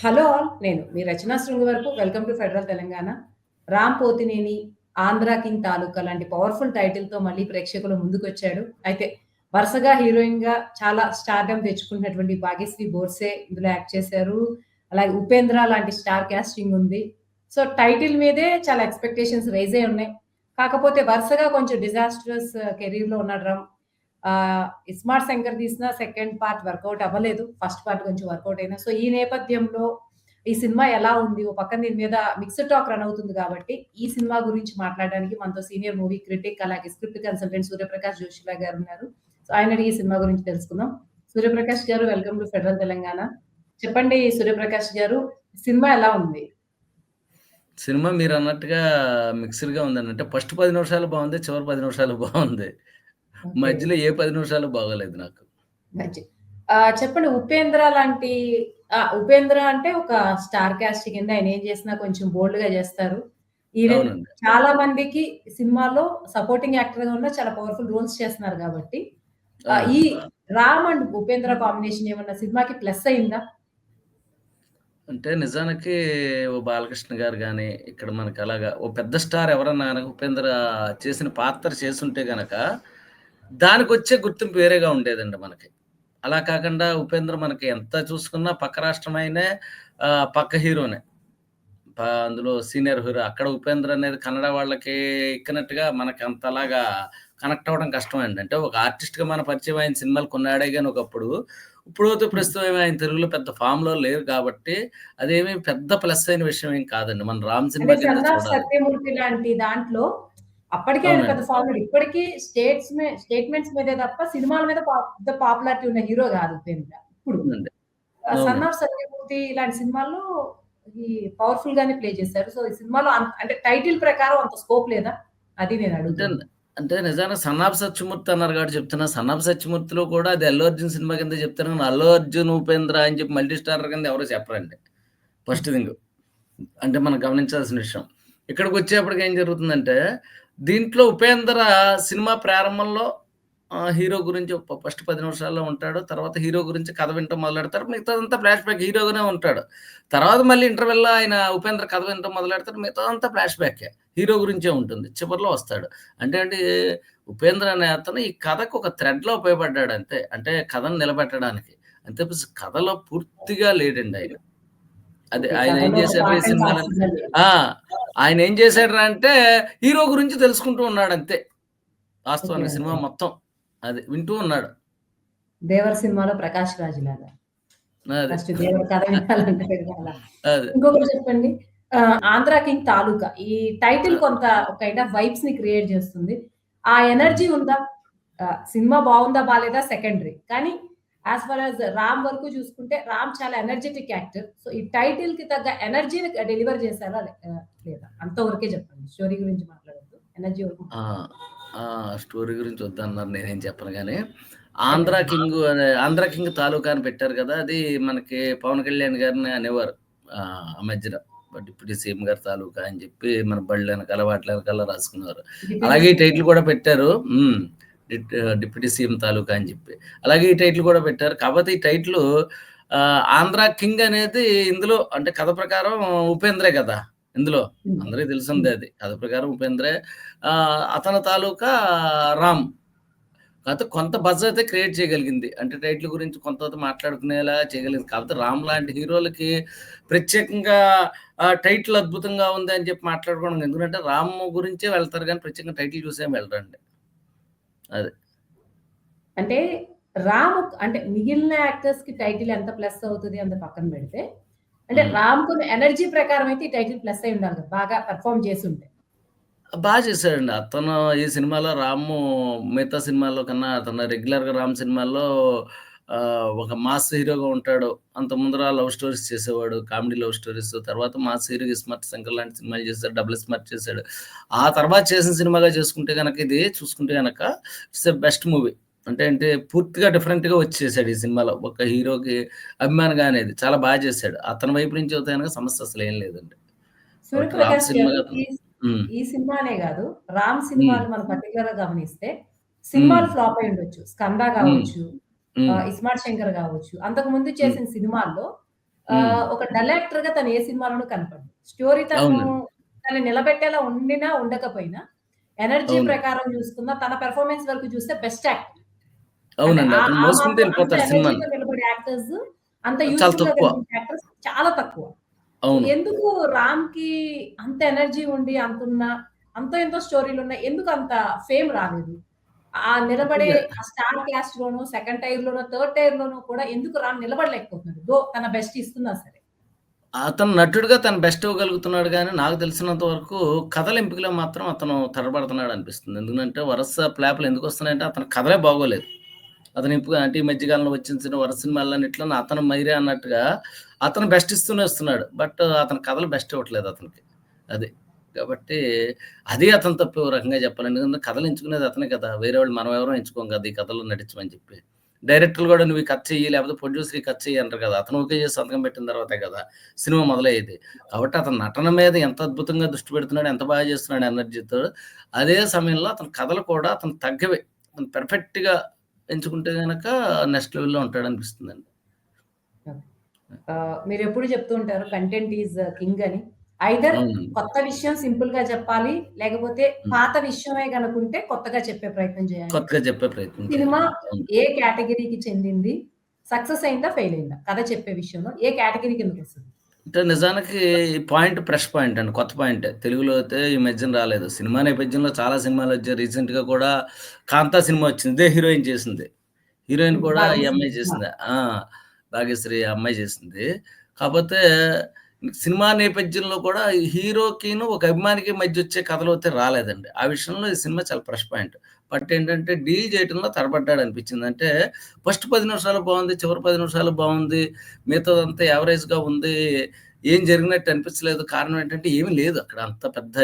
Hello all. నేను మీ Rachana Srungavarapu. Welcome to federal Telangana. 'Ram Pothineni', 'Andhra king Taluka' లాంటి powerful టైటిల్‌తో మళ్ళీ ప్రేక్షకుల ముందుకొచ్చాడు. అయితే వరుసగా హీరోయిన్‌గా చాలా స్టార్‌డమ్ తెచ్చుకున్నటువంటి భాగ్యశ్రీ బోర్సే ఇందులో యాక్ట్ చేశారు. అలాగే 'ఉపేంద్ర' లాంటి స్టార్ క్యాస్టింగ్ ఉంది. సో, టైటిల్ మీదే చాలా ఎక్స్‌పెక్టేషన్స్ రైజ్ అయ్యి ఉన్నాయి. కాకపోతే వరుసగా కొంచెం డిజాస్ట్రస్ కెరీర్‌లో ఉన్నాడు రామ్. 'ఇస్మార్ట్ శంకర్' తీసిన సెకండ్ పార్ట్ వర్కౌట్ అవ్వలేదు. ఫస్ట్ పార్ట్ కొంచెం వర్కౌట్ అయినా. సో, ఈ నేపథ్యంలో ఈ సినిమా ఎలా ఉంది? ఓ పక్కన దీని మీద మిక్స్డ్ టాక్ రన్ అవుతుంది కాబట్టి, ఈ సినిమా గురించి మాట్లాడడానికి మనతో సీనియర్ మూవీ క్రిటిక్ అలాగే స్క్రిప్ట్ కన్సల్టెంట్ సూర్యప్రకాష్ జోషిలా గారు ఉన్నారు. సో, ఆయన ఈ సినిమా గురించి తెలుసుకుందాం. సూర్యప్రకాష్ గారు వెల్కమ్ టు ఫెడరల్ తెలంగాణ. చెప్పండి సూర్యప్రకాష్ గారు సినిమా ఎలా ఉంది? సినిమా మీరు అన్నట్టుగా మిక్స్డ్‌గా ఉంది అంటే ఫస్ట్ పది నిమిషాలు బాగుంది చివరి పది నిమిషాలు బాగుంది మధ్యలో ఏ 10 నిమిషాలు బాగోలేదు నాకు. చెప్పండి 'ఉపేంద్ర' లాంటి! 'ఉపేంద్ర' అంటే ఒక స్టార్ కాస్ట్ కింద ఆయన ఏం చేసినా కొంచెం బోల్డ్‌గా చేస్తారు. ఈవెన్. చాలా మందికి సినిమాలో సపోర్టింగ్ యాక్టర్‌గా ఉన్న చాలా పవర్‌ఫుల్ రోల్స్ చేస్తున్నారు కాబట్టి. ఈ 'రామ్' అండ్ 'ఉపేంద్ర' కాంబినేషన్ ఏమన్నా సినిమాకి ప్లస్ అయిందా? అంటే నిజానికి ఓ బాలకృష్ణ గారు గాని, ఇక్కడ మనకి అలాగా ఓ పెద్ద స్టార్ ఎవరన్నా గనక 'ఉపేంద్ర' చేసిన పాత్ర చేసుంటే గనక, దానికొచ్చే గుర్తింపు వేరేగా ఉండేదండి మనకి. అలా కాకుండా 'ఉపేంద్ర' మనకి ఎంత చూసుకున్నా పక్క రాష్ట్రమైనే పక్క హీరోనే. అందులో సీనియర్ హీరో. అక్కడ 'ఉపేంద్ర' అనేది కన్నడ వాళ్ళకి ఎక్కినట్టుగా మనకి అంతలాగా కనెక్ట్ అవ్వడం కష్టమండి. అంటే ఒక ఆర్టిస్ట్‌గా మన పరిచయం అయిన సినిమాలు కొన్ని ఆడాయి గాని ఒకప్పుడు. ఇప్పుడైతే. ప్రస్తుతం ఆయన తెలుగులో పెద్ద ఫామ్‌లో లేరు కాబట్టి, అదేమి పెద్ద ప్లస్ అయిన విషయం ఏం కాదండి. మన 'రామ్' సినిమా. సత్యమూర్తి' లాంటి దాంట్లో అప్పటికే పెద్ద. ఫార్వర్డ్. ఇప్పటికి స్టేట్స్ స్టేట్మెంట్స్ మీదే తప్ప సినిమాల మీద పెద్ద పాపులారిటీ ఉన్న హీరో కాదు 'ఉపేంద్ర' ఇప్పుడు. 'సన్. ఆఫ్ సత్యమూర్తి' ఇలాంటి సినిమాల్లో ఈ పవర్‌ఫుల్ గానే ప్లే చేశారు. సో, ఈ సినిమాలో అంటే టైటిల్ ప్రకారం అంత స్కోప్ లేదా? అది నేను అంటే అడుగుతుంది. అంటే నిజానికి 'సన్ ఆఫ్ సత్యమూర్తి' అన్నారు కాబట్టి చెప్తున్నా. 'సన్ ఆఫ్ సత్యమూర్తిలో' కూడా అది అల్లు అర్జున్ సినిమా కిందే చెప్తారు గానీ, అల్లు అర్జున్, ఉపేంద్ర అని చెప్పి మల్టీ స్టారర్ కింద ఎవరు చెప్పరండి. First thing. అంటే మనం గమనించాల్సిన విషయం. ఇక్కడికొచ్చేప్పటికి ఏం జరుగుతుందంటే, దీంట్లో 'ఉపేంద్ర' సినిమా ప్రారంభంలో హీరో గురించి ఫస్ట్ 10 నిమిషాల్లో ఉంటాడు. తర్వాత హీరో గురించి కథ వినటం మొదలెడతారు. మిగతాదంతా ఫ్లాష్ బ్యాక్ హీరోగానే ఉంటాడు. తర్వాత మళ్ళీ ఇంటర్వెల్‌లో ఆయన 'ఉపేంద్ర' కథ వినటం మొదలెడతాడు. మిగతాదంతా ఫ్లాష్ బ్యాకే. హీరో గురించే ఉంటుంది. చివర్లో వస్తాడు. అంటే అండి 'ఉపేంద్ర' అనే అతను ఈ కథకు ఒక థ్రెడ్‌లా ఉపయోగపడ్డాడు అంతే. అంటే కథను నిలబెట్టడానికి. అంతే కథలో పూర్తిగా లేడండి ఆయన. అదే. ఆయన ఏం చేశారు ఈ ఆయన ఏం చేశాడురా అంటే హీరో గురించి తెలుసుకుంటూ ఉన్నాడంతే. ఓకే. వాస్తవానికి సినిమా. మొత్తం. అది వింటూ ఉన్నాడు. 'దేవర' సినిమాలో ప్రకాష్ రాజ్ లాగా. ఇంకొకటి చెప్పండి. 'ఆంధ్ర కింగ్ తాలూకా' ఈ టైటిల్! కొంత ఒక కైండ్ ఆఫ్ వైబ్స్‌ని క్రియేట్ చేస్తుంది. ఆ. ఎనర్జీ ఉందా? సినిమా బావుందా? బాలేదా? సెకండరీ. కానీ యాస్ ఫార్ యాస్ 'రామ్' వరకు చూసుకుంటే 'రామ్' చాలా ఎనర్జిటిక్ యాక్టర్. సో, ఈ టైటిల్‌కి తగ్గ ఎనర్జీని డెలివర్ చేశారా? లేదా? అంతవరకే చెప్పండి. స్టోరీ గురించి మాట్లాడొద్దు. ఎనర్జీ వరకు! స్టోరీ గురించి వద్దన్నారు. నేనేం చెప్పను అదే. 'ఆంధ్ర. కింగ్' అనే 'ఆంధ్ర కింగ్ తాలూకా' అని పెట్టారు కదా! అది మనకి పవన్ కళ్యాణ్ గారిని అనేవారు. ఆ మధ్యన. డిప్యూటీ సీఎం గారి తాలూకా అని చెప్పి మన బళ్ళు ఎనకాల, వాటిల ఎనకాల రాసుకున్నారు. అలాగే. టైటిల్ కూడా పెట్టారు. డిప్యూటీ సీఎం తాలూకా అని చెప్పి. అలాగే ఈ టైటిల్ కూడా పెట్టారు. కాపోతే ఈ టైటిలు 'ఆంధ్ర కింగ్' అనేది ఇందులో అంటే కథ ప్రకారం ఉపేంద్రే కదా! ఇందులో. అందరికి. తెలిసిందే అది. కథ ప్రకారం ఉపేంద్రే. అతని తాలూకా రామ్. కాపోతే కొంత బజ్ అయితే క్రియేట్ చేయగలిగింది. అంటే టైటిల్ గురించి కొంతవరకు మాట్లాడుకునేలా చేయగలిగింది. కాపోతే 'రామ్' లాంటి హీరోలకి ప్రత్యేకంగా టైటిల్ అద్భుతంగా ఉంది అని చెప్పి మాట్లాడుకోవడం ఎందుకంటే 'రామ్' గురించే వెళ్తారు గానీ ప్రత్యేకంగా టైటిల్ చూసేం వెళ్ళరండి. అది. అంటే 'రామ్' అంటే మిగిలిన యాక్టర్స్‌కి టైటిల్ ఎంత ప్లస్ అవుతది అంత పక్కన పెడితే, అంటే హ్మ్. 'రామ్‌కున్న ఎనర్జీ ప్రకారం అయితే ఈ టైటిల్ ప్లస్ అయ్యి ఉండాలి! బాగా పెర్ఫార్మ్ చేసుంటే. బా చేశాడండి. అతను ఈ సినిమాలో 'రాము' మిగతా సినిమాల్లో కన్నా అతను రెగ్యులర్‌గా 'రామ్' సినిమాల్లో ఒక మాస్ హీరోగా ఉంటాడు. అంత ముందర లవ్ స్టోరీస్ చేసేవాడు. Comedy love stories. తర్వాత మాస్ హీరోగా 'ఇస్మార్ట్ శంకర్' లాంటి సినిమాలు చేశాడు. 'డబుల్ స్మార్ట్' చేశాడు. ఆ తర్వాత చేసిన సినిమాగా చేసుకుంటే గనక ఇది చూసుకుంటే గనక ఇట్స్ ఎ బెస్ట్ మూవీ. అంటే అంటే పూర్తిగా డిఫరెంట్‌గా వచ్చి చేశాడు ఈ సినిమాలో. ఒక హీరోకి అభిమానిగా అనేది. చాలా బా చేశాడు. అతని వైపు నుంచి అయితే గనక సమస్య అసలేం లేదండి. గారు సినిమాకి ఈ సినిమానే గాదు. 'రామ్'. సినిమాలు మనం పర్టిక్యులర్‌గా గమనిస్తే హ్మ్. సినిమాలు ఫ్లాప్ అయ్యి ఉండొచ్చు. 'స్కంద' హ్మ్. 'ఇస్మార్ట్ శంకర్' గావచ్చు. అంతకుముందు హ్మ్. చేసిన సినిమాల్లో ఆహ్, హ్మ్. ఒక డైరెక్టర్‌గా తను ఏ సినిమాలోనూ కనపడదు. స్టోరీ తను. తనని నిలబెట్టేలా ఉండినా, ఉండకపోయినా ఎనర్జీ. ప్రకారం చూసుకున్న తన పెర్ఫార్మన్స్ వరకు చూస్తే బెస్ట్ యాక్టర్. అంత నిలబడే యాక్టర్స్ అంత చాలా తక్కువ. యాక్టర్స్ చాలా. ఎందుకు రామ్‌కి అంత ఎనర్జీ ఉండి, అంతున్న అంతో ఎంతో స్టోరీలున్నాయి. ఎందుకు అంత ఫేమ్ రాలేదు? ఆ నిలబడే స్టార్ క్యాస్ట్‌లోనో, సెకండ్ టైర్‌లోనో, థర్డ్ టైర్‌లోనో కూడా ఎందుకు రామ్ నిలబడలేకపోతున్నాడు? దో తన బెస్ట్ ఇస్తున్నా సరే. అతను నటుడుగా తన బెస్ట్ ఇవ్వగలుగుతున్నాడు గానీ, నాకు తెలిసినంత వరకు కథల ఎంపికలో మాత్రం అతను తడబడుతున్నాడు అనిపిస్తుంది. ఎందుకంటే వరుస ఫ్లాపులు ఎందుకొస్తున్నాయంటే అతని కథలే బాగోలేదు. అతను ఇప్పుడు అంటే ఈ మధ్య కాలంలో వచ్చిన వరుస సినిమాలన్నిట్లోను అతను మైరే అన్నట్టుగా అతను బెస్ట్ ఇస్తూనే వస్తున్నాడు. బట్ అతని కథలు బెస్ట్ ఇవ్వట్లేదు అతనికి. అది. కాబట్టి అది అతను తప్పు ఓ రకంగా చెప్పాలి ఎందుకంటే కథలు ఎంచుకునేది అతనే కదా! వేరే వాళ్ళు మనం ఎవరో ఎంచుకోం కదా! ఈ కథలో నటించమని చెప్పి. డైరెక్టర్లు కూడా నువ్వు కట్ చెయ్యి లేకపోతే ప్రొడ్యూసర్ ఈ చెయ్యి అంటారు కదా! అతను ఓకే చేసి సంతకం పెట్టిన తర్వాతే కదా! సినిమా మొదలయ్యేది. కాబట్టి అతను నటన మీద ఎంత అద్భుతంగా దృష్టి పెడుతున్నాడు, ఎంత బాగా చేస్తున్నాడు ఎనర్జీతో. అదే సమయంలో అతని కథలు కూడా అతను తగ్గవే. అతను పెర్ఫెక్ట్గా ఎంచుకుంటే కనుక నెక్స్ట్ లెవెల్‌లో ఉంటాడు అనిపిస్తుంది అండి మీరు ఎప్పుడు చెప్తూ ఉంటారు కంటెంట్ ఈస్ కింగ్ అని. ఐదర్ అవునండి. కొత్త విషయం సింపుల్‌గా చెప్పాలి. లేకపోతే హ్మ్. పాత విషయమే గనుకుంటే కొత్తగా చెప్పే ప్రయత్నం చేయాలి. కొత్తగా చెప్పే ప్రయత్నం సినిమా. అవును. ఏ కేటగరీకి చెందింది? సక్సెస్ అయిందా? ఫెయిల్ అయిందా? కథ చెప్పే విషయంలో ఏ కేటగరీ కిందకొస్తది? అంటే నిజానికి పాయింట్ ఫ్రెష్ పాయింట్ అండి. కొత్త పాయింటే. తెలుగులో అయితే ఈ మధ్యన రాలేదు. సినిమా నేపథ్యంలో చాలా సినిమాలొచ్చాయి. రీసెంట్‌గా కూడా 'కాంతా' సినిమా వచ్చింది. ఇదే హీరోయిన్ చేసింది. హీరోయిన్. కూడా ఈ. అమ్మాయి! చేసిందే. ఆ! భాగ్యశ్రీ అమ్మాయి చేసింది. కాపోతే సినిమా నేపథ్యంలో కూడా హీరోకిను, ఒక అభిమానికి మధ్య వచ్చే కథలు అయితే రాలేదండి. ఆ విషయంలో ఈ సినిమా చాలా ఫ్రెష్ పాయింట్. బట్ ఏంటంటే డీల్ చేయటంలో తడబడ్డాడనిపించింది. అంటే ఫస్ట్ పది నిమిషాలు బాగుంది చివరి పది నిమిషాలు బాగుంది మిగతాదంతా యావరేజ్‌గా ఉంది. ఏం జరిగినట్టు అనిపించలేదు. కారణం ఏంటంటే ఏమీ లేదు అక్కడ. అంత పెద్ద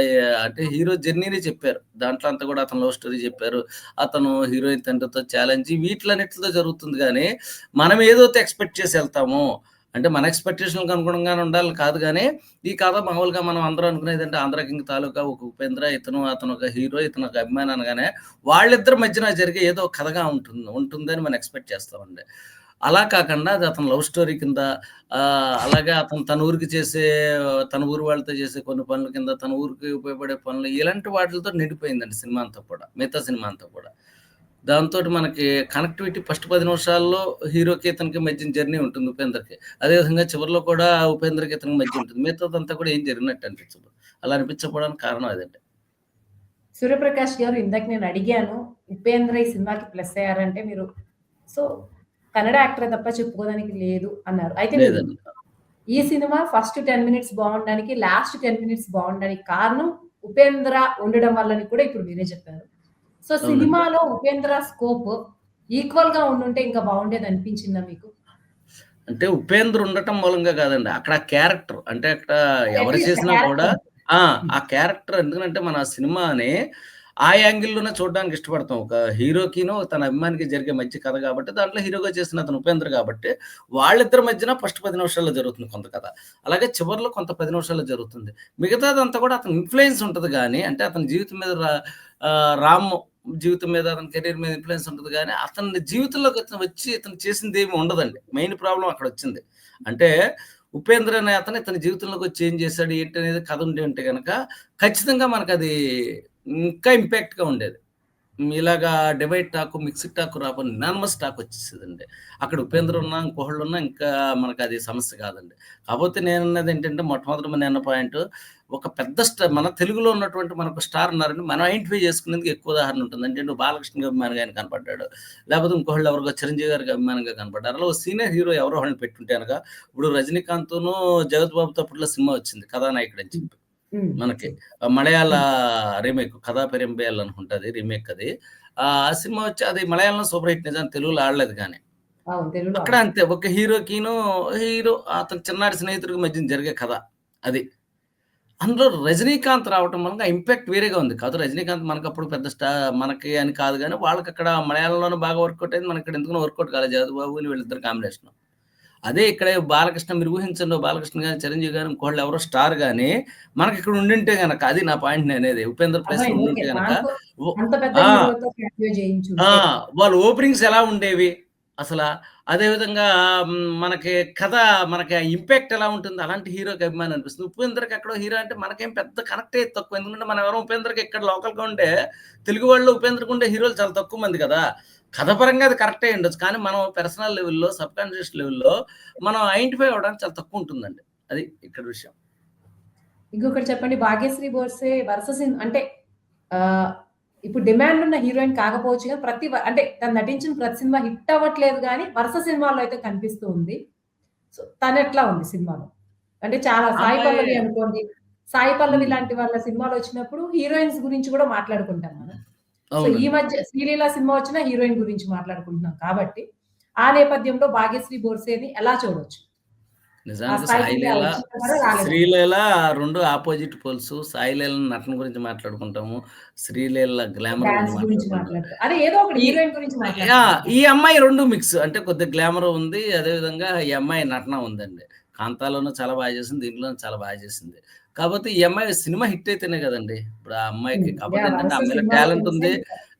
అంటే హీరో జర్నీనే చెప్పారు. దాంట్లో అంతా కూడా అతను లవ్ స్టోరీ చెప్పారు. అతను హీరోయిన్ తండ్రితో ఛాలెంజ్ వీటిలన్నిటితో జరుగుతుంది కానీ మనం ఏదైతే ఎక్స్‌పెక్ట్ చేసి వెళ్తామో అంటే మన ఎక్స్‌పెక్టేషన్‌కి అనుగుణంగానే ఉండాలి కాదు కానీ ఈ కథ మామూలుగా మనం అందరం అనుకునేదంటే 'ఆంధ్ర కింగ్' తాలూకా ఒక ఉపేంద్ర, ఇతను అతను ఒక హీరో, ఇతను ఒక అభిమాని అనగానే వాళ్ళిద్దరి మధ్యన జరిగే ఏదో కథగా ఉంటుంది ఉంటుందని మనం ఎక్స్‌పెక్ట్ చేస్తామండి. అలా కాకుండా అది అతను లవ్ స్టోరీ కింద అలాగే అతను తన ఊరికి చేసే తన ఊరు వాళ్ళతో చేసే కొన్ని పనుల కింద, తన ఊరికి ఉపయోగపడే పనులు ఇలాంటి వాటిలతో నిండిపోయిందండి సినిమా అంతా కూడా. మిగతా సినిమా అంతా కూడా. దాంతోటి మనకి కనెక్టివిటీ ఫస్ట్ 10 నిమిషాల్లో హీరోకి, ఇతనికి మధ్యన జర్నీ ఉంటుంది ఉపేంద్రకి. అదే విధంగా చివరిలో కూడా ఉపేంద్రకి, ఇతనికి మధ్య ఉంటుంది. మిగతాదంతా కూడా ఏం జరిగినట్టు అనిపించదు. అలా అనిపించకపోవడానికి కారణం అదండి. సూర్యప్రకాష్ గారు ఇందాక నేను అడిగాను. 'ఉపేంద్ర' ఈ సినిమాకి ప్లస్ అయ్యారంటే మీరు సో, కన్నడ యాక్టరే తప్ప చెప్పుకోవడానికి లేదు అన్నారు. అయితే. ఈ సినిమా ఫస్ట్ 10 మినిట్స్ బావుండడానికి, లాస్ట్ 10 మినిట్స్ బావుండడానికి కారణం 'ఉపేంద్ర' ఉండడం వల్లని కూడా ఇప్పుడు మీరే చెప్పారు. సో. సినిమాలో 'ఉపేంద్ర' స్కోప్ ఈక్వల్‌గా ఉండుంటే ఇంకా బావుండేది అనిపించిందా మీకు? అంటే ఉపేంద్ర ఉండటం మూలంగా కాదండి. అక్కడ క్యారెక్టర్ అంటే అక్కడ ఎవరు చేసినా కూడా. ఆ! క్యారెక్టర్ ఎందుకంటే మన సినిమాని ఆ యాంగిల్‌లోనే చూడడానికి ఇష్టపడతాం. ఒక హీరోకిను, తన అభిమానికి జరిగే మంచి కథ కాబట్టి దాంట్లో హీరోగా చేసిన అతను ఉపేంద్ర కాబట్టి వాళ్ళిద్దరి మధ్యన ఫస్ట్ 10 నిమిషాల్లో జరుగుతుంది కొంత కథ. అలాగే చివర్లో కొంత 10 నిమిషాల్లో జరుగుతుంది. మిగతాదంతా కూడా అతని ఇన్‌ఫ్లూయెన్స్ ఉంటది గానీ అంటే అతని జీవితం మీద రామ్ జీవితం మీద, అతని కెరీర్ మీద ఇన్ఫ్లుయెన్స్ ఉంటుంది కానీ అతని జీవితంలోకి అతను వచ్చి ఇతను చేసింది ఏమి ఉండదండి. మెయిన్ అక్కడ వచ్చింది అంటే ఉపేంద్ర అనే అతను ఇతని జీవితంలోకి వచ్చి ఏం చేశాడు, ఏంటి అనేది కథ ఉండి ఉంటే కనుక ఖచ్చితంగా మనకది ఇంకా ఇంపాక్ట్‌గా ఉండేది. ఇలాగా డివైడ్ టాక్, మిక్స్డ్ టాక్ రాకుండా యునానిమస్ టాక్ వచ్చేసేదండి. అక్కడ ఉపేంద్ర ఉన్నా, ఇంకోళ్ళున్నా ఇంకా అది సమస్య కాదండి. కాకపోతే నేనున్నది ఏంటంటే మొట్టమొదట నిన్న పాయింట్ ఒక పెద్ద స్టార్ మన తెలుగులో ఉన్నటువంటి మనకు స్టార్ ఉన్నారండి. మనం ఐడెంటిఫై చేసుకునేందుకు ఎక్కువ ఉదాహరణ ఉంటుంది. అంటే నువ్వు బాలకృష్ణకి అభిమానిగా ఆయన కనపడ్డాడు. లేకపోతే ఇంకోళ్ళు ఎవరికో చిరంజీవి గారికి అభిమానిగా కనపడ్డారు. అలా సీనియర్ హీరో ఎవరో ఒకళ్ళని పెట్టుంటే గనక ఇప్పుడు రజనీకాంత్‌ను, జగత్ బాబుతో అప్పట్లో సినిమా వచ్చింది 'కథానాయకుడు' అని. చెప్పి. మనకి మలయాళ. రీమేక్ 'కథా పెరింబయల్' అనుకుంటా అది రీమేక్ అది. ఆ సినిమా వచ్చి అది మలయాళంలో సూపర్ హిట్ నిజానికి తెలుగులో ఆడలేదు. తెలుగులో అక్కడ. అంతే ఒక హీరోకిను, హీరో అతని చిన్నాటి స్నేహితుడికి మధ్యన జరిగే కథ అది. అందులో రజనీకాంత్ రావటం వలన ఇంపాక్ట్ వేరేగా ఉంది. కాదు రజనీకాంత్ మనకప్పుడు పెద్ద స్టా మనకి అని కాదు గానీ వాళ్ళకక్కడ మలయాళంలోనే బాగా వర్కౌట్ అయింది. మనకిక్కడ ఎందుకనో వర్కౌట్ కాలేదు. జగపతి బాబుని వీళ్ళిద్దరి కాంబినేషను. అదే ఇక్కడ బాలకృష్ణ మీరు ఊహించండి బాలకృష్ణ గాని, చిరంజీవి గాని ఇంకోళ్ళు ఎవరో స్టార్ గాని మనకిక్కడ ఉండింటే గనక అది నా పాయింట్ నేనేది. ఉపేంద్ర. ఓకే. ఉండుంటే గనక వాళ్ళ ఓపెనింగ్స్ ఎలా ఉండేవి? అసలు అదే విధంగా మనకి కథ మనకి ఇంపాక్ట్ ఎలా ఉంటుంది అలాంటి హీరోకి అభిమానం అనిపిస్తుంది. ఉపేంద్రకి ఎక్కడో హీరో అంటే మనకేం పెద్ద కనెక్ట్ అయ్యేది తక్కువ. ఎందుకంటే మనం ఎవరో ఉపేంద్రకి ఇక్కడ లోకల్‌గా ఉండే తెలుగు వాళ్ళు ఉపేంద్రకి ఉండే హీరోలు చాలా తక్కువ మంది కదా! కథ పరంగా అది అయ్యి ఉండొచ్చు కానీ మనం పర్సనల్ లెవెల్‌లో, సబ్ కాన్షియస్ లెవెల్‌లో మనం ఐడెంటిఫై అవ్వడానికి చాలా తక్కువ ఉంటుందండి. అది ఇక్కడ విషయం. ఇంకొకటి చెప్పండి 'భాగ్యశ్రీ బోర్సే' వరుస అంటే ఇప్పుడు డిమాండ్ ఉన్న హీరోయిన్ కాకపోవచ్చు గాని ప్రతి అంటే తను నటించిన ప్రతి సినిమా హిట్ అవ్వట్లేదు గానీ వరుస సినిమాల్లో అయితే కనిపిస్తూ ఉంది. సో తనెట్లా ఉంది సినిమాలో? అంటే చాలా సాయి పల్లవి అనుకోండి. సాయి పల్లవి. లాంటి వాళ్ళ సినిమాలు వచ్చినప్పుడు హీరోయిన్స్ గురించి కూడా మాట్లాడుకుంటాం మనం. సో ఈ. మధ్య 'శ్రీలీల' సినిమా వచ్చినా హీరోయిన్ గురించి మాట్లాడుకుంటున్నాం కాబట్టి ఆ నేపథ్యంలో 'భాగ్యశ్రీ బోర్సేని' ఎలా చూడొచ్చు? నిజానికి Sai Leela? Sreeleela 2 opposite poles. Sai Leela నటన గురించి మాట్లాడుకుంటాము. శ్రీలీల గ్లామర్ ఈ అమ్మాయి 2 మిక్స్. అంటే కొద్దిగా గ్లామర్ ఉంది. అదే విధంగా ఈ అమ్మాయి నటన ఉందండి. 'కాంతాలోను' చాలా బాగా చేసింది. దీంట్లోను చాలా బాగా చేసింది. కాపోతే ఈ అమ్మాయి సినిమా హిట్ అయితేనే కదండీ! ఇప్పుడు ఆ అమ్మాయికి యాహ్! ఏంటంటే అమ్మాయిలో టాలెంట్ ఉంది.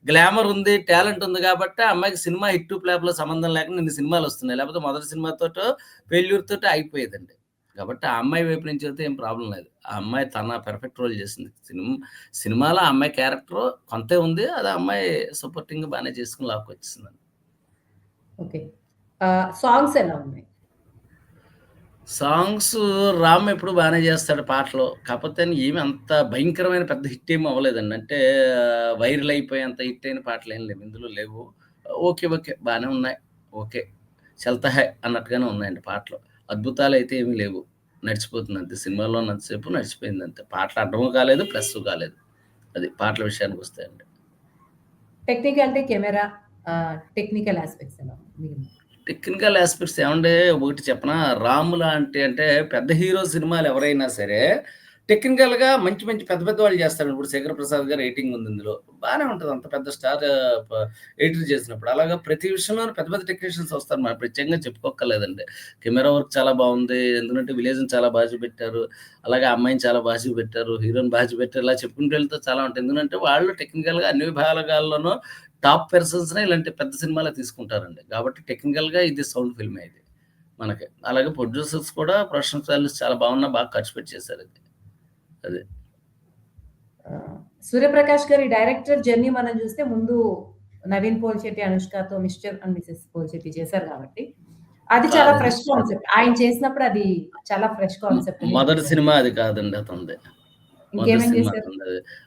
గ్లామర్ ఉంది. టాలెంట్ ఉంది కాబట్టి అమ్మాయికి సినిమా హిట్, ప్లాప్లో సంబంధం లేకుండా సినిమాలు వస్తున్నాయి లేకపోతే మొదటి సినిమాతోటో, పెళ్ళూరుతో అయిపోయేదండి. కాబట్టి ఆ అమ్మాయి వైపు నుంచి అయితే ఏం ప్రాబ్లమ్ లేదు. ఆ అమ్మాయి తన పెర్ఫెక్ట్ రోల్ చేసింది. సినిమా సినిమాలో ఆ అమ్మాయి క్యారెక్టర్ కొంతే ఉంది. అది అమ్మాయి సపోర్టింగ్ బాగానే చేసుకుని లాక్కొచ్చేసిందండి. ఓకే. సాంగ్స్ ఎలా ఉన్నాయి? సాంగ్స్ రామ్ ఎప్పుడు బాగానే చేస్తాడు పాటలు. కాకపోతే ఏమి అంత భయంకరమైన పెద్ద హిట్ ఏమి అవ్వలేదండి. అంటే వైరల్ అయిపోయేంత హిట్ అయిన పాటలు ఏం లేవు. ఇందులో లేవు. ఓకే. ఓకే. బాగానే ఉన్నాయి. ఓకే. చల్తా హై అన్నట్టుగానే ఉన్నాయండి పాటలు. అద్భుతాలు అయితే ఏమీ లేవు. నడిచిపోతుంది అంతే. సినిమాలో ఉన్నంతసేపు నడిచిపోయింది అంతే. పాటలు అడ్డము కాలేదు, ప్లస్ కాలేదు. అది పాటల విషయానికి వస్తాయండి టెక్నికల్ అంటే కెమెరా టెక్నికల్ ఆస్పెక్ట్స్ ఎలా టెక్నికల్ ఆస్పెక్ట్స్ ఏమంటే ఒకటి చెప్పనా? రాములా అంటే అంటే పెద్ద హీరో సినిమాలు ఎవరైనా సరే టెక్నికల్‌గా మంచి మంచి పెద్ద పెద్ద వాళ్ళు చేస్తారు. ఇప్పుడు 'శేఖర్ ప్రసాద్' గారు ఎయిటింగ్ ఉంది ఇందులో. బాగానే ఉంటుంది అంత పెద్ద స్టార్ ప ఎడిటర్ చేసినప్పుడు. అలాగా ప్రతి విషయంలో పెద్ద పెద్ద టెక్నీషియన్స్ వస్తారు. మనం ప్రత్యేకంగా చెప్పుకోక్కర్లేదండి. కెమెరా వర్క్ చాలా బాగుంది ఎందుకంటే విలేజ్‌ని చాలా బాగా పెట్టారు అలాగే అమ్మాయిని చాలా బాగా పెట్టారు హీరోని బాగా పెట్టారు ఇలా చెప్పుకుంటూ వెళ్తే చాలా ఉంటాయి. ఎందుకంటే వాళ్ళు టెక్నికల్‌గా అన్ని విభాగాల్లోనూ టాప్ పర్సన్స్‌నే ఇలాంటి పెద్ద సినిమాలే తీసుకుంటారండి. కాబట్టి టెక్నికల్‌గా ఇది సౌండ్ ఫిల్మే ఇది. మనకి. అలాగే ప్రొడ్యూసర్స్ కూడా ప్రొఫెషనల్ చాలా బాగున్నా బాగా ఖర్చు పెట్టి చేశారు ఇది. అది. 'సూర్యప్రకాష్' గారి డైరెక్టర్ జర్నీ మనం చూస్తే ముందు 'నవీన్ పోల్శెట్టి', 'అనుష్కతో' 'మిస్టర్ అండ్ మిసెస్ పోల్శెట్టి' చేశారు కాబట్టి అది చాలా. Fresh concept. ఆయన చేసినప్పుడు అది చాలా ఫ్రెష్ కాన్సెప్ట్ మొదటి. సినిమా అది కాదండి అతనిది.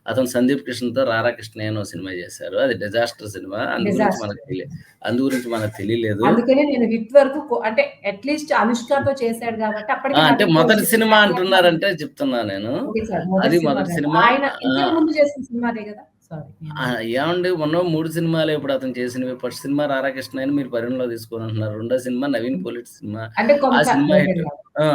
అతను 'సందీప్ కిషన్‌తో 'రారా కృష్ణయ్య' అనో సినిమా చేశారు. అది డిజాస్టర్ సినిమా. అందు గురించి. మనకు తెలి అందు గురించి మనకు తెలియలేదు. అందుకనే నేను హిట్ వరకు అంటే అట్‌లీస్ట్ 'అనుష్కతో' చేశాడు కాబట్టి! అప్పటికి అంటే మొదటి సినిమా అంటున్నారంటే చెప్తున్నా నేను. అది మొదటి. సినిమా. ఆయన ముందు చేసిన సినిమాదే కదా! ఏవండీ ఉన్నవి 3 సినిమాలే ఇప్పుడు అతను చేసినవి. ఫస్ట్ సినిమా 'రారా కృష్ణయ్య'ని మీరు పరిగణలో తీసుకోను అంటున్నారు. రెండో సినిమా 'నవీన్ పోలిట్' సినిమా. ఆ సినిమా. ఆ!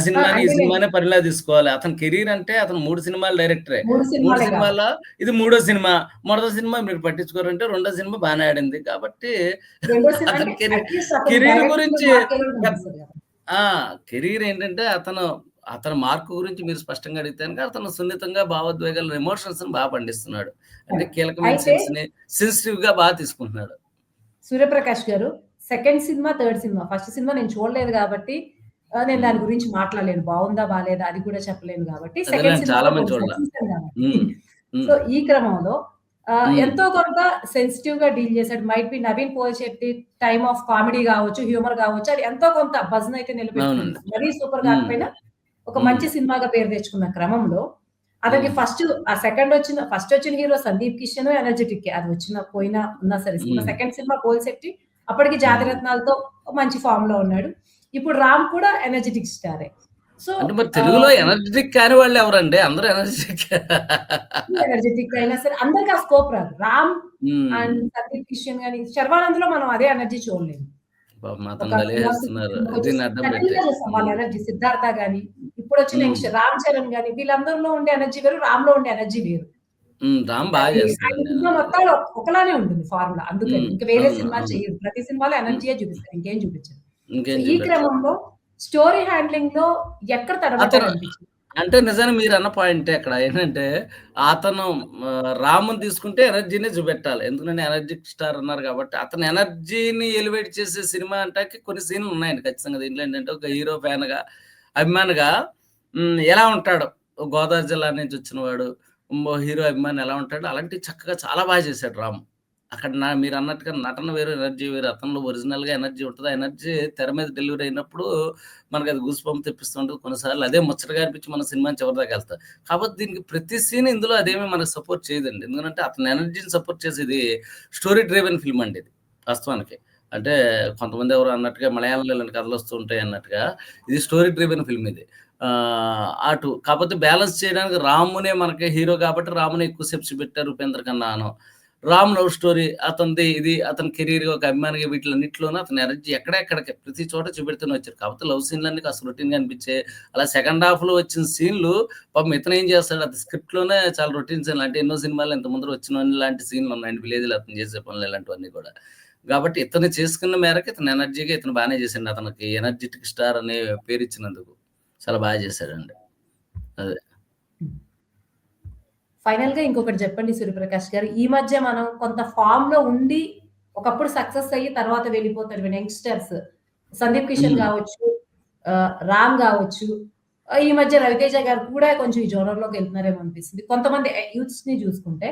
సినిమాని, ఈ సినిమానే పరిగణలోకి తీసుకోవాలి. అతని కెరీర్ అంటే అతను 3 సినిమాల డైరెక్టరే. 3 3 సినిమాలే ఇది మూడో సినిమా. మొదటి సినిమా మీరు పట్టించుకోరంటే రెండో సినిమా బానే ఆడింది. కాబట్టి అతని కెరీర్ కెరీర్ గురించి! కెరీర్ ఏంటంటే అతను అతని మార్క్ గురించి మీరు స్పష్టంగా అడిగితే అతను సున్నితంగా భావోద్వేగాలను, ఎమోషన్స్‌ని బా పండిస్తున్నాడు. అంటే కరెక్ట్. కీలకమైన అయితే సీన్స్‌ని సెన్సిటివ్‌గా బా తీసుకుంటున్నాడు. 'Suryaprakash' garu second cinema, third cinema first cinema నేను చూడలేదు కాబట్టి నేను దాని హ్మ్. గురించి మాట్లాడలేను. బావుందా? బాలేదా? అది కూడా చెప్పలేను కాబట్టి సెకండ్ చాలా మంది. హ్మ్. సో. ఈ క్రమంలో. ఎంతో కొంత సెన్సిటివ్‌గా డీల్ చేసాడు. Might be 'Naveen Polishetty' time of comedy గావచ్చు, హ్యూమర్ గావచ్చు అది ఎంతో కొంత బజ్‌నయితే నిలబెట్టుకుంది. అవునండి. మరీ సూపర్. కాకపోయినా ఒక. మంచి సినిమాగా పేరు తెచ్చుకున్న క్రమంలో అతనికి. ఫస్ట్ ఆ సెకండ్ వచ్చిన ఫస్ట్ వచ్చిన హీరో 'సందీప్ కిషన్' ఎనర్జిటిక్కే. అది వచ్చినా పోయినా ఉన్నా సరే సినిమా. సెకండ్ సినిమా 'పోల్శెట్టి' అప్పటికి. 'జాతిరత్నాల'తో మంచి ఫార్మ్‌లో ఉన్నాడు. ఇప్పుడు 'రామ్' కూడా ఎనర్జిటిక్ స్టారే. సో, మరి తెలుగులో ఎనర్జిటిక్ కాని వాళ్ళు ఎవరండి? అందరూ ఎనర్జిటిక్కే. ఎనర్జిటిక్ అయినా సరే అందరికి ఆ స్కోప్ రాదు. 'రామ్' అండ్. 'సందీప్ కిషన్' గాని 'శర్వానంద్‌లో' మనం అదే ఎనర్జీ చూడలేము. ఎనర్జీ. 'సిద్ధార్థ' గాని, హ్మ్. యంగ్‌స్టర్ 'రామ్ చరణ్' గాని వీళ్ళందరిలో ఉండే ఎనర్జీ వేరు. 'రామ్‌లో' ఉండే ఎనర్జీ వేరు. రామ్ బా అది ఆయన చేస్తారండి. సినిమా మొత్తాలు ఒకలానే ఉంటుంది ఫార్ములా. అందుకని. ఇంక వేరే అవును. చెయ్యరు. ప్రతి సినిమాలో హ్మ్. ఎనర్జీయే చూపిస్తారు. ఇంకేం చూపించరు. ఈ. క్రమంలో స్టోరీ హ్యాండ్లింగ్‌లో ఎక్కడ అతను తడబడ్డాడనిపించింది? అంటే నిజానికి అన్న పాయింట్ అక్కడ. ఏంటంటే అతను రాముని తీసుకుంటే ఎనర్జీనే చూపెట్టాలి. ఎందుకంటే ఎనర్జీ స్టార్ అన్నారు కాబట్టి అతను ఎనర్జీని ఎలివేట్ చేసే సినిమా అంటాకి కొన్ని సీన్‌లు ఉన్నాయండి ఖచ్చితంగా. దీంట్లో ఏంటంటే ఒక హీరో ఫ్యాన్‌గా, అభిమానిగా ఎలా ఉంటాడు గోదావరి జిల్లా నుంచి వచ్చినవాడు. వాడు హీరో అభిమాని ఎలా ఉంటాడు అలాంటివి చక్కగా చాలా బాగా చేశాడు రాము. అక్కడ నా మీరు అన్నట్టుగా నటన వేరు, ఎనర్జీ వేరు. అతనిలో ఒరిజినల్‌గా ఎనర్జీ ఉంటుంది ఆ ఎనర్జీ తెర మీద డెలివరీ అయినప్పుడు మనకి అది గూస్ బంప్ తెప్పిస్తుంటుంది కొన్నిసార్లు అదే ముచ్చటగా అనిపించి మన సినిమా చివరిదాకా వెళ్తాం కాబట్టి దీనికి ప్రతి సీన్ ఇందులో అదేమీ మనకు సపోర్ట్ చేయదండి. ఎందుకంటే అతని ఎనర్జీని సపోర్ట్ చేసేది స్టోరీ డ్రైవెన్ ఫిల్మ్ అండి ఇది వాస్తవానికి. అంటే కొంతమంది ఎవరో అన్నట్టుగా మలయాళంలో ఇలాంటి కథలొస్తూ ఉంటాయి అన్నట్టుగా ఇది స్టోరీ డ్రివెన్ ఫిల్మ్ ఇది. అటు కాకపోతే బ్యాలెన్స్ చేయడానికి రామునే మనకి హీరో కాబట్టి రామునే ఎక్కువ సెప్స్ చూపెట్టారు ఉపేంద్ర కన్నాను. రామ్ లవ్ స్టోరీ అతనిది ఇది అతని కెరీర్ ఒక అభిమానిగా వీటిలన్నింటిలోనూ అతని ఎనర్జీ ఎక్కడెక్కడికి ప్రతి చోట చూపెడుతూనే వచ్చారు. కాబట్టి లవ్ సీన్‌లన్నీ కాస్త రొటీన్‌గా అనిపించే అలా సెకండ్ హాఫ్‌లో వచ్చిన సీన్‌లు పాపం ఇతనేం చేస్తాడు అది స్క్రిప్ట్‌లోనే చాలా రొటీన్ సీన్‌లు అంటే ఎన్నో సినిమాలు ఇంత ముందర వచ్చినవన్నీ లాంటి సీన్‌లు ఉన్నాయండి. విలేజ్‌లో అతను చేసే పనులు ఇలాంటివన్నీ కూడా. కాబట్టి ఇతను చేసుకున్న మేరకు ఇతను ఎనర్జీగా ఇతను బాగానే చేసాడండి. అతనికి ఎనర్జెటిక్ స్టార్ అనే పేరు ఇచ్చినందుకు చాలా బాగా చేశాడండి. అదే. హ్మ్. ఫైనల్‌గా ఇంకొకటి చెప్పండి సూర్యప్రకాష్ గారు. ఈ మధ్య మనం కొంత ఫార్మ్‌లో ఉండి ఒకప్పుడు సక్సెస్ అయ్యి తర్వాత వెళ్ళిపోతారు యంగ్‌స్టర్స్. సందీప్ కిషన్. గావచ్చు, ఆహ్, రామ్ గావచ్చు. ఆహ్, ఈ మధ్య రవితేజ గారు కూడా కొంచెం ఈ జోనర్‌లోకి వెళ్తున్నారేమో అనిపిస్తుంది. కొంతమంది ఎ యూత్స్‌ని చూసుకుంటే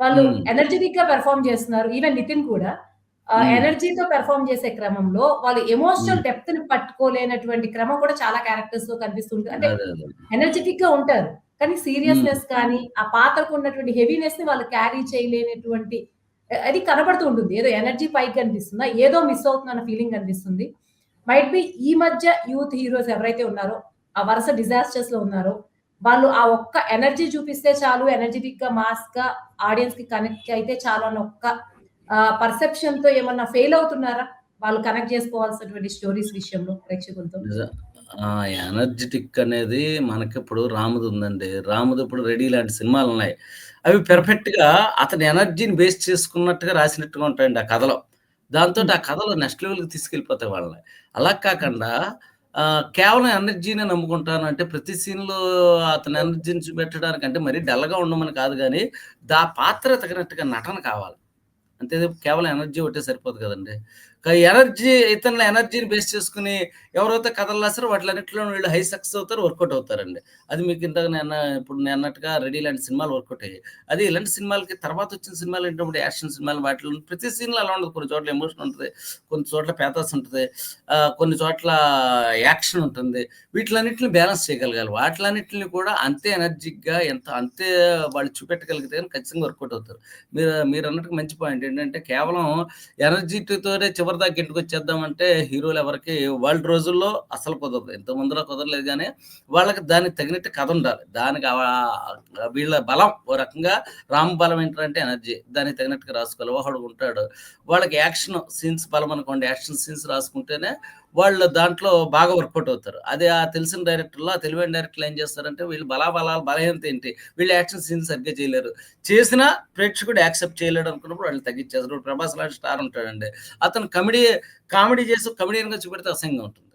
వాళ్ళు హ్మ్. ఎనర్జిటిక్‌గా పెర్ఫార్మ్ చేస్తున్నారు. ఈవెన్ నితిన్ కూడా. ఎనర్జీతో పెర్ఫార్మ్ చేసే క్రమంలో వాళ్ళు ఎమోషనల్ హ్మ్. డెప్త్‌ని పట్టుకోలేనటువంటి క్రమం కూడా చాలా క్యారెక్టర్స్‌లో కనిపిస్తుంటుంది. అంటే అదే అదే. ఎనర్జిటిక్‌గా ఉంటారు. కానీ. సీరియస్‌నెస్ కానీ, ఆ పాత్రకు ఉన్నటువంటి హెవీనెస్‌ని వాళ్ళు క్యారీ చేయలేనటువంటి అది కనపడుతూ ఉంటుంది. ఏదో ఎనర్జీ పైకి కనిపిస్తుందా, ఏదో మిస్ అవుతుందన్న ఫీలింగ్ కనిపిస్తుంది. మైట్ బి ఈ మధ్య యూత్ హీరోస్ ఎవరైతే ఉన్నారో, ఆ వరుస డిజాస్టర్స్‌లో ఉన్నారో, వాళ్ళు ఆ ఒక్క ఎనర్జీ చూపిస్తే చాలు ఎనర్జిటిక్‌గా, మాస్‌గా ఆడియన్స్‌కి కనెక్ట్ అయితే చాలు అన్న ఒక్క ఆహ్, పర్సెప్షన్‌తో ఏమన్నా ఫెయిల్ అవుతున్నారా? వాళ్ళు కనెక్ట్ చేసుకోవాల్సినటువంటి స్టోరీస్ విషయంలో ప్రేక్షకులతో? ఎనర్జెటిక్ ఆ! ఎనర్జిటిక్ అనేది మనకిప్పుడు రాముది ఉందండి. రాముది ఇప్పుడు 'రెడీ' లాంటి సినిమాలున్నాయి. అవి పెర్ఫెక్ట్‌గా అతని ఎనర్జీని బేస్ చేసుకున్నట్టుగా రాసినట్టుగా ఉంటాయండి ఆ కథలో. దాంతోటి ఆ కథలో నెక్స్ట్ లెవెల్‌కి తీసుకెళ్ళిపోతాయి వాళ్ళని. అలా కాకుండా ఆహ్, కేవలం ఎనర్జీనే నమ్ముకుంటాను అంటే ప్రతి సీన్‌లో అతని ఎనర్జీని పెట్టడానికంటే మరీ డల్‌గా ఉండమని కాదు గానీ, దా పాత్ర తగినట్టుగా నటన కావాలి. అంతే కేవలం ఎనర్జీ ఒకటే సరిపోదు కదండీ. ఎనర్జీ ఇతనుల ఎనర్జీని బేస్ చేసుకొని ఎవరైతే కథలు రాస్తారో వాటిలన్నింటిలో వీళ్ళు హై సక్సెస్ అవుతారు, వర్కౌట్ అవుతారండి. అది మీకు ఇందాక నేను ఇప్పుడు నేను అన్నట్టుగా 'రెడీ' లాంటి సినిమాలు వర్కౌట్ అయ్యాయి. అది ఇలాంటి సినిమాలకి తర్వాత వచ్చిన సినిమాలు ఏంటంటే యాక్షన్ సినిమాలు వాటిలో ప్రతి సీన్‌లో అలా ఉండదు. కొన్ని చోట్ల ఎమోషన్ ఉంటుంది కొన్ని చోట్ల పేథోస్ ఉంటది. కొన్ని చోట్ల యాక్షన్ ఉంటుంది. వీటిలన్నిటిని బ్యాలెన్స్ చేయగలగాలి. వాటిలన్నిటిని కూడా అంతే ఎనర్జిక్‌గా ఎంత అంతే వాళ్ళు చూపెట్టగలిగితే కానీ ఖచ్చితంగా వర్కౌట్ అవుతారు. మీరు మీరు అన్నట్టు మంచి పాయింట్ ఏంటంటే కేవలం ఎవరి దాకా ఇంటికి వచ్చేద్దామంటే హీరోలు ఎవరికి వాళ్ళ రోజుల్లో అసలు కుదరదు. ఇంత ముందర కుదరలేదు కానీ వాళ్ళకి దానికి తగినట్టు కథ ఉండాలి. దానికి వీళ్ళ బలం ఓ రకంగా రామ్ బలం ఏంటంటే ఎనర్జీ. దానికి తగినట్టుగా రాసుకోవాలి. ఒకడు ఉంటాడు. వాళ్ళకి యాక్షన్ సీన్స్ బలం అనుకోండి. యాక్షన్ సీన్స్ రాసుకుంటేనే వాళ్ళు దాంట్లో బాగా వర్కౌట్ అవుతారు. అది ఆ తెలిసిన డైరెక్టర్‌లు, ఆ తెలివైన డైరెక్టర్‌లు ఏం చేస్తారంటే వీళ్ళు బలాబలాల బలహీనత ఏంటి? వీళ్ళు యాక్షన్ సీన్స్ సరిగ్గా చేయలేరు. చేసినా ప్రేక్షకుడు యాక్సెప్ట్ చేయలేడు అనుకున్నప్పుడు వాళ్ళని తగ్గించేస్తారు. ఇప్పుడు 'ప్రభాస్' లాంటి స్టార్ ఉంటాడండి. అతను కమెడీ కామెడీ చేసి కమెడియన్‌గా చూపెడితే అసహ్యంగా ఉంటుంది.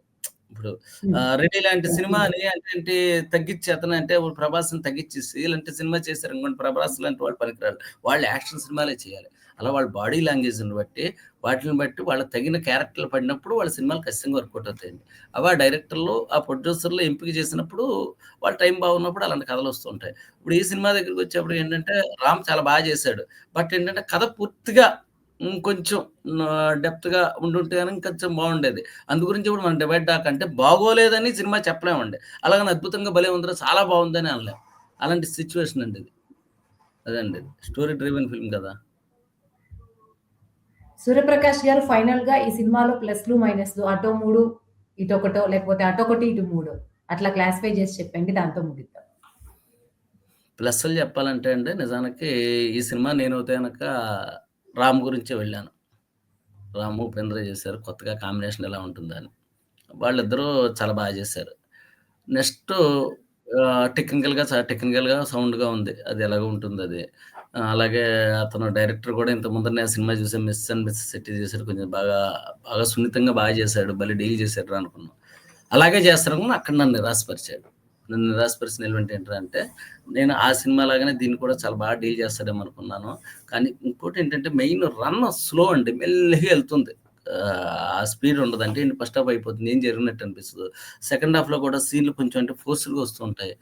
ఇప్పుడు హ్మ్. ఆహ్, 'రెడీ' లాంటి. సినిమాని అంటే తగ్గించి అతను అంటే 'ప్రభాస్‌ని' తగ్గించేసి ఇలాంటి సినిమా చేశారనుకోండి 'ప్రభాస్' లాంటి వాళ్ళు పనికిరారు. వాళ్ళు యాక్షన్ సినిమాలే చేయాలి. అలా వాళ్ళ బాడీ లాంగ్వేజ్‌ని బట్టి, వాటిని బట్టి వాళ్ళ తగిన క్యారెక్టర్‌లు పడినప్పుడు వాళ్ళ సినిమాలు ఖచ్చితంగా వర్కౌట్ అవుతాయండి. అవి ఆ డైరెక్టర్లు, ఆ ప్రొడ్యూసర్లు ఎంపిక చేసినప్పుడు వాళ్ళ టైం బాగున్నప్పుడు అలాంటి కథలు వస్తుంటాయి ఇప్పుడు ఈ సినిమా దగ్గరికి వచ్చేప్పుడు ఏంటంటే రామ్ చాలా బాగా చేశాడు. బట్ ఏంటంటే కథ పూర్తిగా కొంచెం డెప్త్‌గా ఉండుంటే కానీ కొంచెం బాగుండేది. అందు గురించి ఇప్పుడు మనం డివైడ్ డాక్ అంటే బాగోలేదని సినిమా చెప్పలేమండి. అలాగని అద్భుతంగా భలే ఉందిరా చాలా బాగుందని అనలేం. అలాంటి సిచ్యువేషన్ అండి ఇది. అదండి. స్టోరీ డ్రివెన్ ఫిల్మ్ కదా! సూర్యప్రకాష్ గారు ఫైనల్‌గా ఈ సినిమాలో ప్లస్‌లు, మైనస్‌లు అటో మూడు ఇటొకటో లేకపోతే అటొకటి, ఇటు మూడు అట్లా క్లాసిఫై చేసి చెప్పండి. దాంతో ముగిద్దాం. ప్లస్‌లు చెప్పాలంటే అండి నిజానికి ఈ సినిమా నేను గనక రామ్ గురించే వెళ్ళాను. రాము, ఉపేంద్ర చేశారు. కొత్తగా కాంబినేషన్ ఎలా ఉంటుందని. వాళ్ళిద్దరూ చాలా బాగా చేశారు. నెక్స్ట్ టెక్నికల్‌గా టెక్నికల్‌గా సౌండ్‌గా ఉంది. అది ఎలాగో ఉంటుందది. అది అలాగే అతను డైరెక్టర్ కూడా ఇంత ముందరనే నేను సినిమా చూసాం 'మిస్ అండ్ మిస్ సెట్ చేశాడు. కొంచెం బాగా, బాగా సున్నితంగా బాగా చేశాడు. భలే డీల్ చేశాడు అనుకున్నాను అలాగే చేస్తారనుకుని అక్కడ నన్ను నిరాశపరిచాడు. నన్ను నిరాశపరిచిన ఎలిమెంట్ ఏంటంటే నేను ఆ సినిమా లాగానే దీన్ని కూడా చాలా బాగా డీల్ చేస్తాడేమో అనుకున్నాను. కానీ ఇంకోటి ఏంటంటే మెయిన్ రన్ స్లో అండి. మెల్లిగా వెళ్తుంది. ఆ స్పీడ్ ఉండదు. అంటే ఫస్ట్ హాఫ్ అయిపోతుంది. ఏం జరిగినట్టు అనిపిస్తుంది. సెకండ్ హాఫ్లో కూడా సీన్లు కొంచెం అంటే ఫోర్స్గా వస్తుంటాయి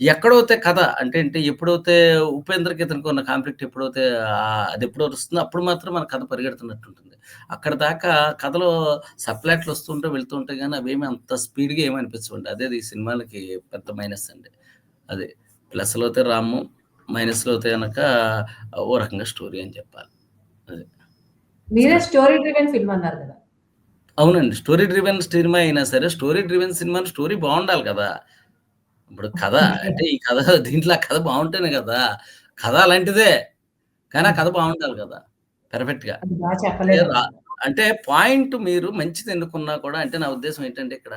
ఎక్కడైతే కథ అంటే అంటే ఎప్పుడైతే ఉపేంద్రకి ఇతనికి ఉన్న కాన్ఫ్లిక్ట్ ఎప్పుడైతే అది ఎప్పుడు వస్తుందో అప్పుడు మాత్రం మన కథ పరిగెడుతున్నట్టు ఉంటుంది అక్కడ దాకా కథలో సప్లాట్లు వస్తుంటే వెళ్తుంటే కానీ అవేమి అంత స్పీడ్గా ఏమి అనిపించండి అదే ఈ సినిమాలకి పెద్ద మైనస్ అండి. అది ప్లస్లో అయితే రాము మైనస్లో అయితే కనుక ఓ రకంగా స్టోరీ అని చెప్పాలి. మీరే స్టోరీ డ్రివెన్ ఫిల్మ్ అన్నారు కదా. అవునండి. స్టోరీ డ్రివెన్ సినిమా అయినా సరే స్టోరీ డ్రివెన్ సినిమా స్టోరీ బాగుండాలి కదా. ఇప్పుడు కథ అంటే ఈ కథ దీంట్లో కథ బాగుంటేనే కదా. కథ అలాంటిదే. కానీ ఆ కథ బాగుండాలి కదా. పెర్ఫెక్ట్గా. అంటే పాయింట్ మీరు మంచిది ఎన్నుకున్నా కూడా అంటే నా ఉద్దేశం ఏంటంటే ఇక్కడ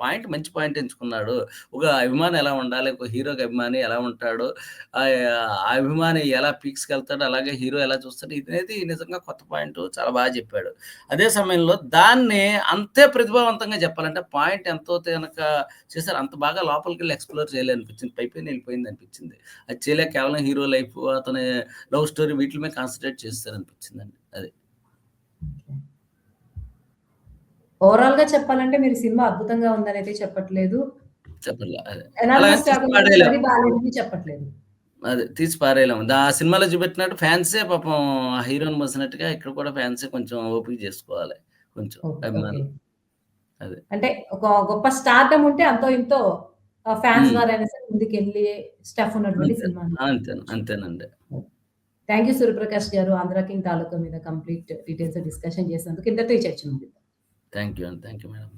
పాయింట్ మంచి పాయింట్ ఎంచుకున్నాడు. ఒక అభిమాని ఎలా ఉండాలి? ఒక హీరోకి అభిమాని ఎలా ఉంటాడు? ఆ అభిమాని ఎలా పీక్స్కి వెళ్తాడు? అలాగే హీరో ఎలా చూస్తాడు? ఇదనేది నిజంగా కొత్త పాయింట్ చాలా బాగా చెప్పాడు. అదే సమయంలో దాన్ని అంతే ప్రతిభావంతంగా చెప్పాలంటే పాయింట్ ఎంతో కనుక చేశారు. అంత బాగా లోపలికి వెళ్ళి ఎక్స్ప్లోర్ చేయలే అనిపించింది పైపైన వెళ్ళిపోయింది అనిపించింది. అది చేయలేక కేవలం హీరో లైఫ్ అతని లవ్ స్టోరీ వీటి మీద కాన్సన్ట్రేట్ చేస్తారు అనిపించిందండి అది ఓవరాల్గా చెప్పాలంటే మీరు సినిమా అద్భుతంగా ఉందని అయితే చెప్పట్లేదు చెప్పట్లేదు. అదే తీసి పారేయలేము ఆ సినిమాలో చూపెట్టినట్టు ఫ్యాన్సే పాపం హీరోని మోసినట్టుగా ఇక్కడ కూడా ఫ్యాన్సే కొంచెం ఓపిక చేసుకోవాలి. కొంచెం అభిమానం. అదే. అంటే ఒక గొప్ప స్టార్డమ్ ఉంటే అంతో ఇంతో ఫ్యాన్స్ మ్మ్. ద్వారా అయినా సరే ముందుకు వెళ్ళి స్టఫ్ ఉన్నటువంటి సినిమా అంతే అంతేనండి. థ్యాంక్ యూ సూర్యప్రకాష్ గారు ఆంధ్ర కింగ్ తాలూకా మీద కంప్లీట్ డీటెయిల్స్ డిస్కషన్ చేసినందుకు ఇంతతో ఈ చర్చ ఉంది థ్యాంక్ యూ అండి థ్యాంక్ యూ మేడం